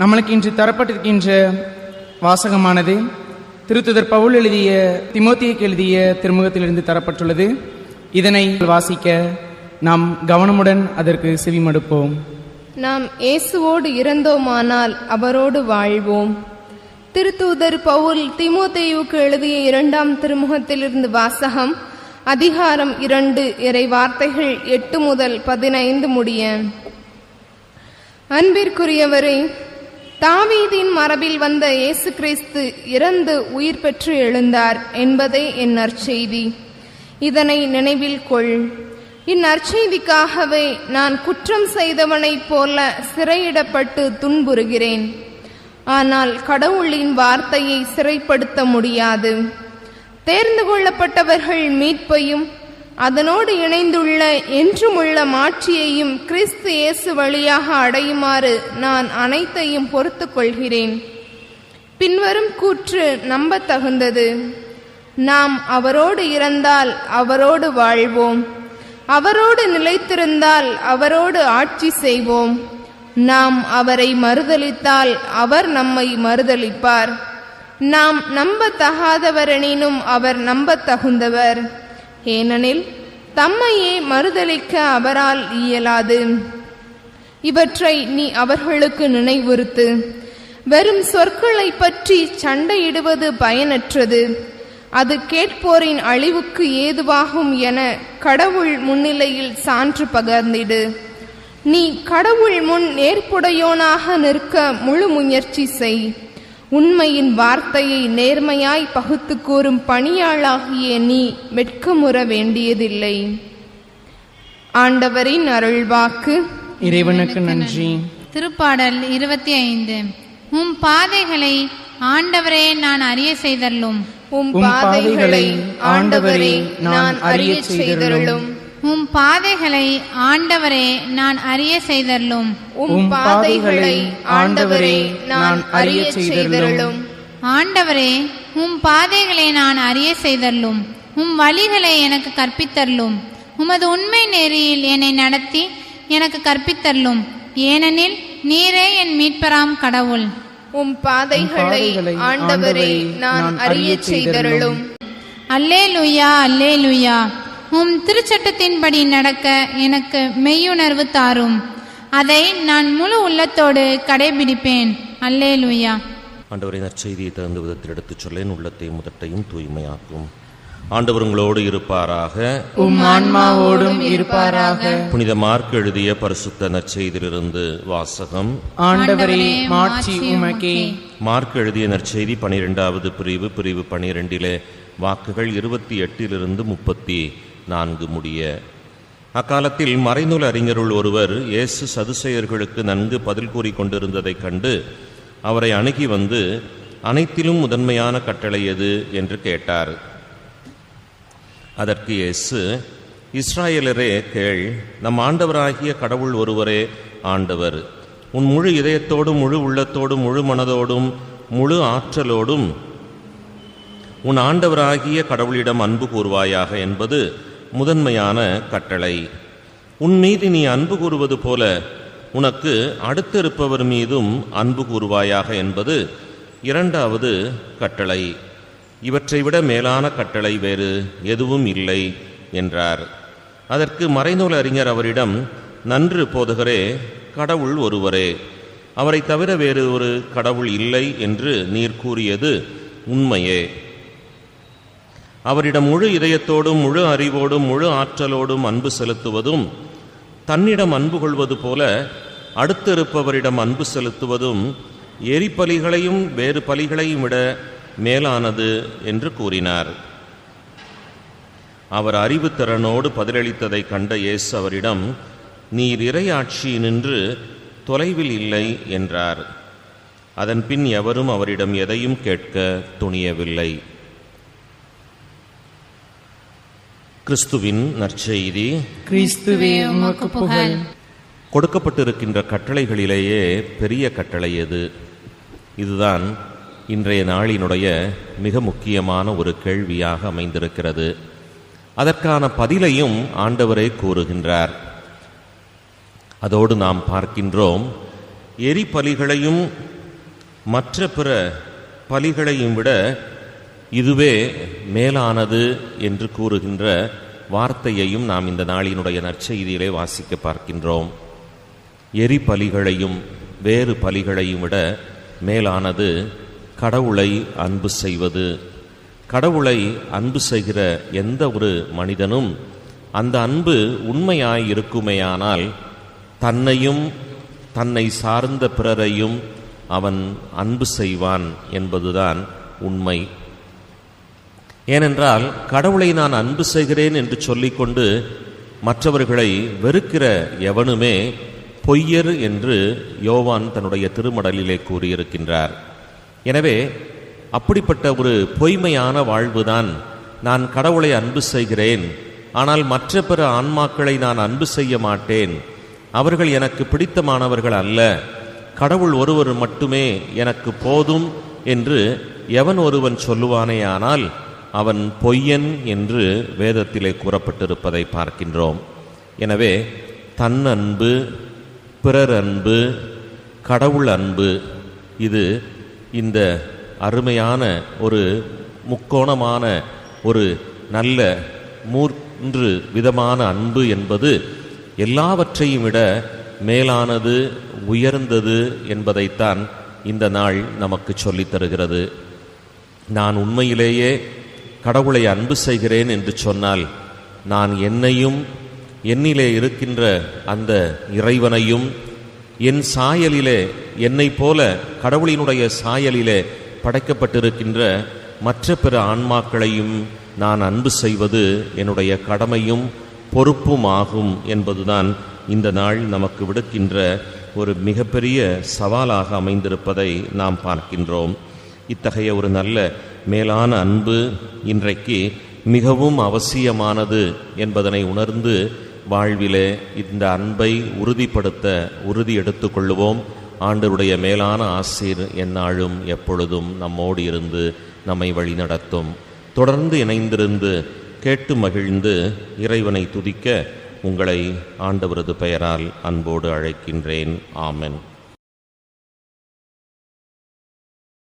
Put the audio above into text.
நம்மளுக்கு இன்று தரப்பட்டிருக்கின்ற வாசகமானது திருத்துதர் பவுல் எழுதிய திமோத்தியக்கு எழுதிய திருமுகத்திலிருந்து தரப்பட்டுள்ளது. இதனை வாசிக்க நாம் கவனமுடன் அதற்கு செவிமடுப்போம். நாம் இயேசுவோடு இறந்தோமானால் அவரோடு வாழ்வோம். திருத்தூதர் பவுல் திமுத்தேயுக்கு எழுதிய இரண்டாம் திருமுகத்திலிருந்து வாசகம் அதிகாரம் இரண்டு இறை வார்த்தைகள் எட்டு முதல் பதினைந்து முடிய. அன்பிற்குரியவரை தாவீதின் மரபில் வந்த இயேசு கிறிஸ்து இறந்து உயிர் பெற்று எழுந்தார் என்பதே என் நற்செய்தி. இதனை நினைவில் கொள். இந்நற்செய்திக்காகவே நான் குற்றம் செய்தவனைப் போல சிறையிடப்பட்டு துன்புறுகிறேன். ஆனால் கடவுளின் வார்த்தையை சிறைப்படுத்த முடியாது. தேர்ந்து கொள்ளப்பட்டவர்கள் மீட்பையும் அதனோடு இணைந்துள்ள என்றுமுள்ள மாட்சியையும் கிறிஸ்து இயேசு வழியாக அடையுமாறு நான் அனைத்தையும் பொறுத்து கொள்கிறேன். பின்வரும் கூற்று நம்பத்தகுந்தது. நாம் அவரோடு இறந்தால் அவரோடு வாழ்வோம். அவரோடு நிலைத்திருந்தால் அவரோடு ஆட்சி செய்வோம். நாம் அவரை மறுதளித்தால் அவர் நம்மை மறுதளிப்பார் நாம் நம்பத்தகாதவரெனினும் அவர் நம்பத்தகுந்தவர். ஏனெனில் தம்மையே மறுதளிக்க அவரால் இயலாது. இவற்றை நீ அவர்களுக்கு நினைவுறுத்து. வெறும் சொற்களை பற்றி சண்டையிடுவது பயனற்றது. அது கேட்போரின் அழிவுக்கு ஏதுவாகும் என கடவுள் முன்னிலையில் சான்று பகர்ந்திடு. நீ கடவுள் முன் நேர்ப்புடையோனாக நிற்க முழு முயற்சி செய். உண்மையின் வார்த்தையை நேர்மையாய் பகுத்து கூறும் பணியாளாகிய நீ வெட்கமுற வேண்டியதில்லை. ஆண்டவரின் அருள்வாக்கு. இறைவனுக்கு நன்றி. திருப்பாடல் இருபத்தி ஐந்து உம் பாதைகளை ஆண்டவரே நான் அறிய செய்தருளும். உம் பாதைகளை ஆண்டவரே நான் அறியச் செய்தருளும். உம் பாதைகளை ஆண்டவரே நான் அறிய செய்தருளும். உம் பாதைகளை ஆண்டவரே நான் அறியச் செய்தருளும். ஆண்டவரே உம் பாதைகளை நான் அறிய செய்தருளும். உம் வழிகளை எனக்கு கற்பித்தருளும். உமது உண்மை நெறியில் என்னை நடத்தி எனக்கு கற்பித்தருளும். ஏனெனில் நீரே என் மீட்பராம் கடவுள். உம் பாதைகளை ஆண்டவரே நான் அறியச் செய்தருளும். அல்லே லுயா அல்லே லுயா உம் திருச்சட்டத்தின்படி நடக்க எனக்கு மெய்யுணர்வு தாரும். அதை நான் முழு உள்ளத்தோடு கடைபிடிப்பேன். அல்லே லுயா ஆண்டவரின் நற்செய்தியை தகுந்த விதத்தில் எடுத்துச் சொல்லேன். உள்ளத்தையும் முதட்டையும் தூய்மையாக்கும். ஆண்டவர் உங்களோடு இருப்பாராக. உம் ஆன்மாவோடும் இருப்பாராக. புனித மார்க் எழுதிய பரிசுத்த நற்செய்தியிலிருந்து வாசகம். ஆண்டவரே மாட்சி உமக்கே. மார்க் எழுதிய நற்செய்தி பனிரெண்டாவது பிரிவு. பிரிவு பனிரெண்டிலே வாக்குகள் இருபத்தி எட்டிலிருந்து முப்பத்தி நான்கு முடிய. அக்காலத்தில் மறைநூல் அறிஞருள் ஒருவர் இயேசு சதுசேயர்களுக்கு நன்கு பதில் கூறி கொண்டிருந்ததைக் கண்டு அவரை அணுகி வந்து அனைத்திலும் முதன்மையான கட்டளை எது? என்று கேட்டார். அதற்கு இயேசு இஸ்ராயலரே கேள் நம் ஆண்டவராகிய கடவுள் ஒருவரே ஆண்டவர். உன் முழு இதயத்தோடும் முழு உள்ளத்தோடும் முழு மனதோடும் முழு ஆற்றலோடும் உன் ஆண்டவராகிய கடவுளிடம் அன்பு கூறுவாயாக என்பது முதன்மையான கட்டளை. உன் மீது நீ அன்பு கூறுவது போல உனக்கு அடுத்திருப்பவர் மீதும் அன்பு கூறுவாயாக என்பது இரண்டாவது கட்டளை. இவற்றை விட மேலான கட்டளை வேறு எதுவும் இல்லை என்றார். அதற்கு மறைநூல் அறிஞர் அவரிடம் நன்று போதுகரே கடவுள் ஒருவரே. அவரை தவிர வேறு ஒரு கடவுள் இல்லை என்று நீர் கூறியது உண்மையே. அவரிடம் முழு இதயத்தோடும் முழு அறிவோடும் முழு ஆற்றலோடும் அன்பு செலுத்துவதும் தன்னிடம் அன்பு கொள்வது போல அடுத்திருப்பவரிடம் அன்பு செலுத்துவதும் எரிபலிகளையும் வேறு பலிகளையும் விட மேலானது என்று கூறினார். அவர் அறிவுத்திறனோடு பதிலளித்ததை கண்ட இயேசு அவரிடம் நீர் இறையாட்சி நின்று தொலைவில் இல்லை என்றார். அதன் பின் எவரும் அவரிடம் எதையும் கேட்க துணியவில்லை. கிறிஸ்துவின் நற்செய்தி. கிறிஸ்துவே உமக்கு புகழ். கொடுக்கப்பட்டிருக்கின்ற கட்டளைகளிலேயே பெரிய கட்டளை எது? இதுதான் இன்றைய நாளினுடைய மிக முக்கியமான ஒரு கேள்வியாக அமைந்திருக்கிறது. அதற்கான பதிலையும் ஆண்டவரே கூறுகின்றார். அதோடு நாம் பார்க்கின்றோம் எரிபலிகளையும் மற்ற பிற பலிகளையும் விட இதுவே மேலானது என்று கூறுகின்ற வார்த்தையையும் நாம் இந்த நாளினுடைய நற்செய்தியிலே வாசிக்க பார்க்கின்றோம். எரி பலிகளையும் வேறு பலிகளையும் விட மேலானது கடவுளை அன்பு செய்வது. கடவுளை அன்பு செய்கிற எந்த ஒரு மனிதனும் அந்த அன்பு உண்மையாய் இருக்குமேயானால் தன்னையும் தன்னை சார்ந்த பிறரையும் அவன் அன்பு செய்வான் என்பதுதான் உண்மை. ஏனென்றால் கடவுளை நான் அன்பு செய்கிறேன் என்று சொல்லிக்கொண்டு மற்றவர்களை வெறுக்கிற எவனுமே பொய்யர் என்று யோவான் தன்னுடைய திருமடலிலே கூறியிருக்கின்றார். எனவே அப்படிப்பட்ட ஒரு பொய்மையான வாழ்வுதான் நான் கடவுளை அன்பு செய்கிறேன். ஆனால் மற்ற பிற ஆன்மாக்களை நான் அன்பு செய்ய மாட்டேன். அவர்கள் எனக்கு பிடித்தமானவர்கள் அல்ல. கடவுள் ஒருவர் மட்டுமே எனக்கு போதும் என்று எவன் ஒருவன் சொல்லுவானேயானால் அவன் பொய்யன் என்று வேதத்திலே கூறப்பட்டிருப்பதை பார்க்கின்றோம். எனவே தன் அன்பு பிறர் அன்பு கடவுள் அன்பு இது இந்த அருமையான ஒரு முக்கோணமான ஒரு நல்ல மூன்று விதமான அன்பு என்பது எல்லாவற்றையும் விட மேலானது உயர்ந்தது என்பதைத்தான் இந்த நாள் நமக்கு சொல்லித் தருகிறது. நான் உண்மையிலேயே கடவுளை அன்பு செய்கிறேன் என்று சொன்னால் நான் என்னையும் என்னிலே இருக்கின்ற அந்த இறைவனையும் என் சாயலிலே என்னைப் போல கடவுளினுடைய சாயலிலே படைக்கப்பட்டிருக்கின்ற மற்ற பிற ஆன்மாக்களையும் நான் அன்பு செய்வது என்னுடைய கடமையும் பொறுப்புமாகும் என்பதுதான் இந்த நாள் நமக்கு விடுக்கின்ற ஒரு மிகப்பெரிய சவாலாக அமைந்திருப்பதை நாம் பார்க்கின்றோம். இத்தகைய ஒரு நல்ல மேலான அன்பு இன்றைக்கு மிகவும் அவசியமானது என்பதனை உணர்ந்து வாழ்விலே இந்த அன்பை உறுதிப்படுத்த உறுதி எடுத்துக்கொள்வோம் ஆண்டருடைய மேலான ஆசிர் எந்நாளும் எப்பொழுதும் நம்மோடு இருந்து நம்மை வழிநடத்தும். தொடர்ந்து இணைந்திருந்து கேட்டு மகிழ்ந்து இறைவனை துதிக்க உங்களை ஆண்டவரது பெயரால் அன்போடு அழைக்கின்றேன். ஆமென்.